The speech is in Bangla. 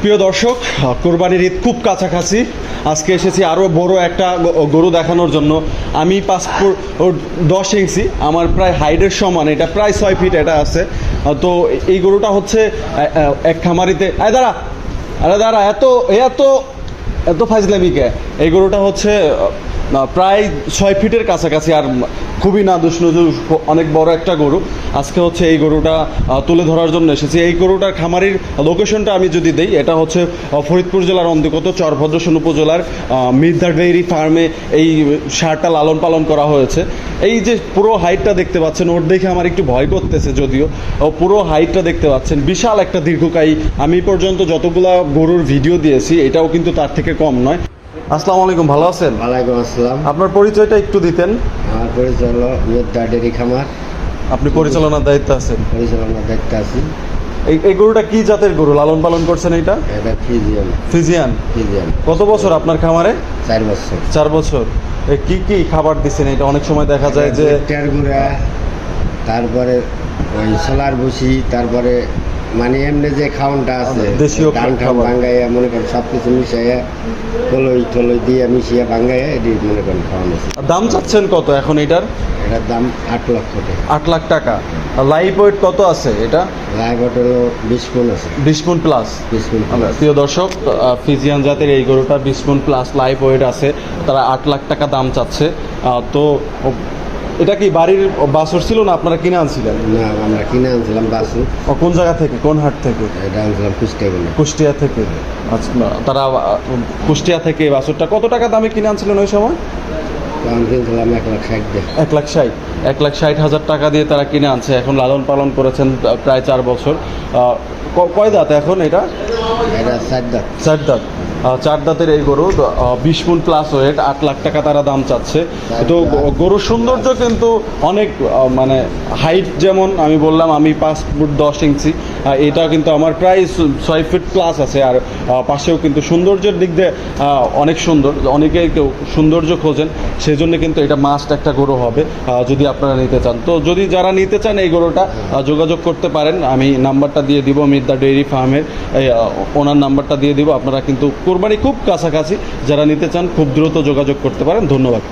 প্রিয় দর্শক কোরবানির ঈদ খুব কাছাকাছি। আজকে এসেছি আরও বড় একটা গরু দেখানোর জন্য। আমি পাসপোর্ট দশ ইঞ্চি, আমার প্রায় হাইডের সমান, এটা প্রায় ছয় ফিট এটা আছে। তো এই গরুটা হচ্ছে এক খামারিতে। আয় দাঁড়া, আরে দাঁড়া, এত এত এত ফাইজলামিকে এই গরুটা হচ্ছে প্রায় ছয় ফিটের কাছাকাছি আর খুবই না দুষ্ণজু অনেক বড় একটা গরু। আজকে হচ্ছে এই গরুটা তুলে ধরার জন্য এসেছি। এই গরুটার খামারির লোকেশনটা আমি যদি দেই, এটা হচ্ছে ফরিদপুর জেলার অন্তর্গত চরভদ্রসন উপজেলার মির্দা ডেইরি ফার্মে এই সারটা লালন পালন করা হয়েছে। এই যে পুরো হাইটটা দেখতে পাচ্ছেন, ওর দেখে আমার একটু ভয় করতেছে যদিও। পুরো হাইটটা দেখতে পাচ্ছেন, বিশাল একটা দীর্ঘকায়ী। আমি পর্যন্ত যতগুলা গরুর ভিডিও দিয়েছি, এটাও কিন্তু তার থেকে কম নয়। আসসালামু আলাইকুম ভালো আছেন? ওয়ালাইকুম আসসালাম। আপনার পরিচয়টা একটু দিতেন। আমার পরিচয় হলো মির্দা ডেরি খামার। আপনি পরিচালনার দায়িত্বে আছেন। পরিচালনা দেখতে আছি। এই এই গরুটা কি জাতের গরু? লালন পালন করছেন এটা এটা ফিজিয়ান। ফিজিয়ান? ফিজিয়ান। কত বছর আপনার খামারে? চার বছর। চার বছর। কি কি খাবার দিচ্ছেন এটা অনেক সময় দেখা যায় যে টের গুঁড়া তারপরে ওই সোলার ভুসি তারপরে মানে এমনি যে খাওয়ানটা আছে দেশীয় ধান খাবার। ভাঙ্গাইয়া মনে করেন সব কিছু মিশাইয়া কলই টলই দিয়ে মিশিয়ে ভাঙ্গাইয়া এটি মনে করেন খাওয়ানো দাম চাচ্ছেন কত এখন এটার? এটার দাম আট লক্ষ টাকা। আট লাখ টাকা। লাইভ ওয়েট কত আছে এটা? লাইভ হোটেল বিশ গুণ আছে। বিশ পুন প্লাস বিশ গুণ প্রিয় দর্শক ফিজিয়ান জাতের এই গরুটা বিশ পুন প্লাস লাইভ ওয়েট আছে। তারা আট লাখ টাকা দাম চাচ্ছে। তো এটা কি বাড়ির বাসর ছিল না আপনারা কিনে আনছিলেন? না আমরা কিনে আনছিলাম বাসু ও, কোন জায়গা থেকে? কোন হাট থেকে? এটা আনছিলাম কুষ্টিয়াগুলো কুষ্টিয়া থেকে। আচ্ছা তারা কুষ্টিয়া থেকে বাছুরটা কত টাকা দামে কিনে আনছিলেন ওই সময়? এক লাখ ষাট এক লাখ ষাট। এক লাখ ষাট হাজার টাকা দিয়ে তারা কিনে আনছে। এখন লালন পালন করেছেন প্রায় চার বছর। কয় দাঁত এখন এটা? এটা চার দাঁত। চার দাঁত। চার দাঁতের এই গরু বিশ ফুট প্লাস ওয়েট আট লাখ টাকা তারা দাম চাচ্ছে। তো গরুর সৌন্দর্য কিন্তু অনেক মানে হাইট যেমন আমি বললাম, আমি পাঁচ ফুট দশ ইঞ্চি এটা কিন্তু আমার প্রায় ছয় ফিট প্লাস আছে। আর পাশেও কিন্তু সৌন্দর্যের দিক দিয়ে অনেক সুন্দর অনেকে কেউ সৌন্দর্য খোঁজেন সেই জন্য কিন্তু এটা মাস্ট একটা গরু হবে যদি আপনারা নিতে চান। তো যদি যারা নিতে চান এই গরুটা যোগাযোগ করতে পারেন, আমি নাম্বারটা দিয়ে দিব, মির্দা ডেইরি ফার্মের ওনার নাম্বারটা দিয়ে দিব, আপনারা কিন্তু কোরবানি খুব কাছাকাছি। যারা নিতে চান খুব দ্রুত যোগাযোগ করতে পারেন। ধন্যবাদ।